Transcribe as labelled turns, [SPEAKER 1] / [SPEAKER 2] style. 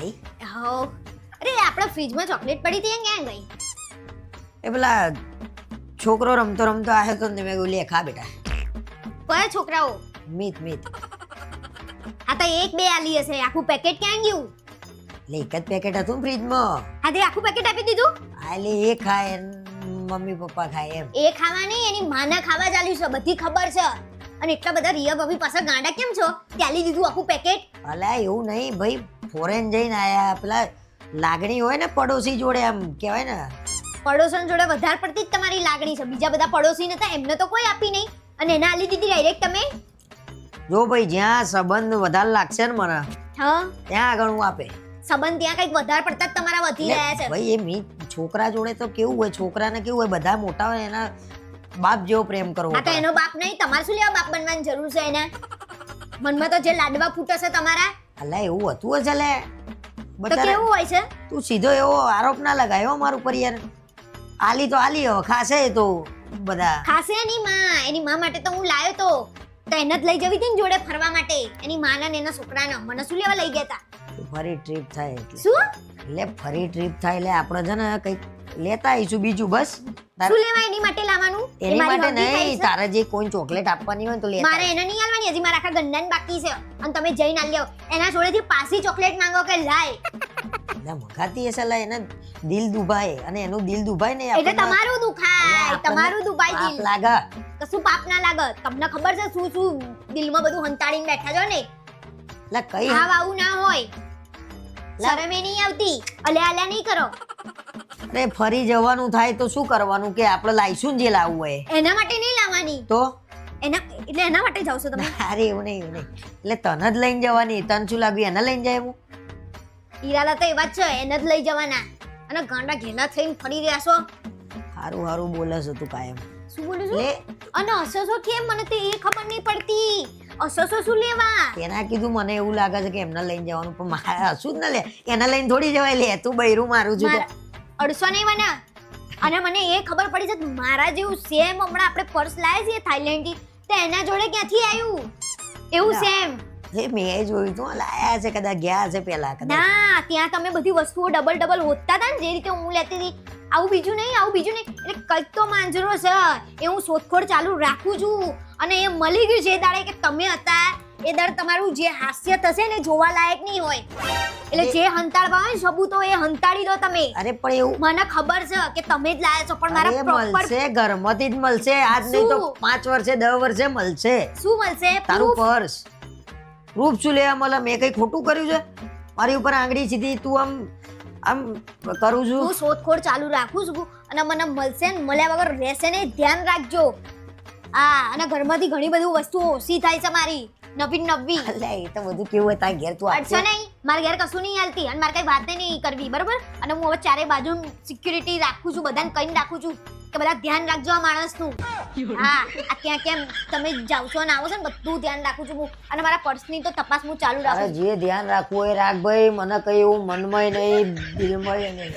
[SPEAKER 1] આઈ
[SPEAKER 2] હો અરે આપણા ફ્રીજમાં ચોકલેટ પડી હતી એ ક્યાં ગઈ?
[SPEAKER 1] એ પેલા છોકરો રમતો રમતો આવ્યો તો ને મેં કહ્યું લે ખા બેટા.
[SPEAKER 2] કયા છોકરાઓ?
[SPEAKER 1] મીત મીત.
[SPEAKER 2] આ તો એક બે આલી હશે. આખું પેકેટ ક્યાં ગયું?
[SPEAKER 1] લે એક જ પેકેટ હતું ફ્રીજમાં
[SPEAKER 2] હા તે આખું પેકેટ આપી દીધું?
[SPEAKER 1] આ એટલે એ ખાય મમ્મી પપ્પા ખાય એમ.
[SPEAKER 2] એ ખાવા નહીં એની માના ખાવા ચાલ્યું છે. બધી ખબર છે. અને એટલા બધા રિયા ભાભી પાસે ગાંડા કેમ છો? ત્યાલી દીધું આખું પેકેટ
[SPEAKER 1] અલા એવું નહીં ભાઈ ફોરેન જઈને આયા પેલા લાગણી હોય ને પડોશી જોડે આમ કહેવાય ને.
[SPEAKER 2] પડોશન જોડે વધારે પડતી જ તમારી લાગણી છે. બીજા બધા પડોશી નતા એમને તો કોઈ આપી નહીં. અને એના આલી દીધી ડાયરેક્ટ તમે?
[SPEAKER 1] જો ભાઈ જ્યાં સંબંધ વધારે લાગશે ને મને
[SPEAKER 2] હા.
[SPEAKER 1] ત્યાં આગળ હું આપે.
[SPEAKER 2] સંબંધ ત્યાં કંઈક વધારે પડતા જ તમારા વધી રહ્યા છે.
[SPEAKER 1] ભાઈ એ મી છોકરા જોડે તો કેવું હોય છોકરાને કેવું હોય બધા મોટા હોય એના બાપ જેવો પ્રેમ કરવો
[SPEAKER 2] હા તો એનો બાપ નહીં તમારે શું લેવા બાપ બનવાની જરૂર છે એને? મનમાં તો જે લાડવા ફૂટે છે તમારા?
[SPEAKER 1] અલા એવું હતું જ અલે.
[SPEAKER 2] તો કેવું હોય છે?
[SPEAKER 1] તું સીધો એવો આરોપ ના લગાયો મારું પર યાર આલી તો આલી હવે ખાશે તો બધા.
[SPEAKER 2] ખાશે એની માં. એની માં માટે તો હું લાયો તો. તો એને જ લઈ જવી હતી ને જોડે ફરવા માટે. એની માના ને એના છોકરાને. મને શું લેવા લઈ ગયા હતા
[SPEAKER 1] ફરી ટ્રીપ થાય એટલે.
[SPEAKER 2] શું?
[SPEAKER 1] એટલે ફરી ટ્રીપ થાય એટલે આપણે છે ને કંઈક લેતા આવીશું બીજું બસ.
[SPEAKER 2] શું લેવા એની માટે લાવવાનું?
[SPEAKER 1] એની માટે નહીં તારે જે કોઈ ચોકલેટ આપવાની હોય તો લેતા
[SPEAKER 2] મારે એને નહીં આલવાની હજી મારા આખા ગંડાને બાકી છે. અને તમે જઈને આલી એના જોડેથી પાછી ચોકલેટ માંગો કે લાય.
[SPEAKER 1] એટલે મગાતી હશે લા એને દિલ દુભાય. અને એનું દિલ દુભાય ને
[SPEAKER 2] એટલે તમારું દુખાય તમારું
[SPEAKER 1] પાપ
[SPEAKER 2] દિલ.
[SPEAKER 1] લાગે.
[SPEAKER 2] કશું પાપ ના લાગે. તમને ખબર છે શું શું દિલમાં બધું હંતાડીને બેઠા છો ને?
[SPEAKER 1] કઈ
[SPEAKER 2] હાવ આવું ના હોય. શરમે નહીં આવતી. અલે આલ્યા નહીં કરો.
[SPEAKER 1] અરે ફરી જવાનું થાય તો શું કરવાનું કે આપણે લાઈશું જે લાવવું હોય.
[SPEAKER 2] એના માટે નહીં લાવવાની?
[SPEAKER 1] તો?
[SPEAKER 2] એના એટલે એના માટે જાવ છો તમે?
[SPEAKER 1] અરે એવું નહીં એવું નહીં. એટલે તને જ લઈને જવાની તને શું લાગ્યું? એને લઈને જાય હું?
[SPEAKER 2] ઈરાદા તો એવા જ છે એને જ લઈ જવાના. અને ગાંડા ઘેલા થઈને ફરી રહ્યા છો?
[SPEAKER 1] હારું હારું બોલે છે તું કાયમ.
[SPEAKER 2] શું બોલું છું? અને અસસો કેમ? મને તો એ ખબર નહીં પડતી. અસસો શું લેવા?
[SPEAKER 1] એના કીધું? મને એવું લાગે છે કે એમને લઈને જવાનું પણ મારે હસું જ ન લે. એને લઈને થોડી જવાય. લે તું બૈરું મારું છું
[SPEAKER 2] અડસો નહીં મને. અને મને એ ખબર પડી છે મારા જેવું સેમ હમણાં આપણે પર્સ લાવ્યા છીએ થાઈલેન્ડથી તો એના જોડે ક્યાંથી આવ્યું એવું સેમ.
[SPEAKER 1] જે મેં જોયું તું લાયા છે કદાચ ગયા છે પેલા કદાચ.
[SPEAKER 2] ના ત્યાં તમે બધી વસ્તુઓ ડબલ ડબલ હોતતા હતા ને જે રીતે હું લેતી હતી. આવું બીજું નહીં આવું બીજું નહીં. એટલે કંઈક તો માંજરો છે. એ હું શોધખોળ ચાલુ રાખું છું. અને એ મળી ગયું જે દાડે કે તમે હતા એ દર તમારું જે હાસ્ય હશે ને જોવા લાયક નહીં હોય. એટલે જે હંતાડવા હોય ને સબૂતો એ હંતાડી દો તમે.
[SPEAKER 1] અરે પણ એવું
[SPEAKER 2] મને ખબર છે કે તમે જ લાયા છો પણ મારા પ્રોપર
[SPEAKER 1] મળશે ઘરમાંથી જ મળશે. આજ નહીં તો પાંચ વર્ષે દસ વર્ષે મળશે.
[SPEAKER 2] શું મળશે?
[SPEAKER 1] તારું પર્સ પ્રૂફ શું લેવા મળે મેં કઈ ખોટું કર્યું છે? મારી ઉપર આંગળી સીધી તું આમ આમ કરું છું.
[SPEAKER 2] હું શોધખોળ ચાલુ રાખું છું અને મને મળશે ને મળ્યા વગર રહેશે ને ધ્યાન રાખજો. હા અને ઘરમાંથી ઘણી બધી વસ્તુઓ ઓછી થાય છે મારી. નવી નવી.
[SPEAKER 1] અલ્યા એ તો બધું કેવું હોય તારા ઘેર તું
[SPEAKER 2] અડશો નહીં મારા ઘેર કશું નહીં હાલતી અને મારે કઈ વાત નહીં કરવી બરોબર? અને હું હવે ચારે બાજુ સિક્યુરિટી રાખું છું બધાને કહીને રાખું છું કે બધા ધ્યાન રાખજો આ માણસનું. હા આ ક્યાં કેમ તમે જાવ છો ને આવો છો ને બધું ધ્યાન રાખું છું હું. અને મારા પર્સની તો તપાસ હું ચાલુ રાખું
[SPEAKER 1] જે ધ્યાન રાખવું હોય રાખ ભાઈ મને કઈ એવું મનમય નહીં દિલમય નહીં.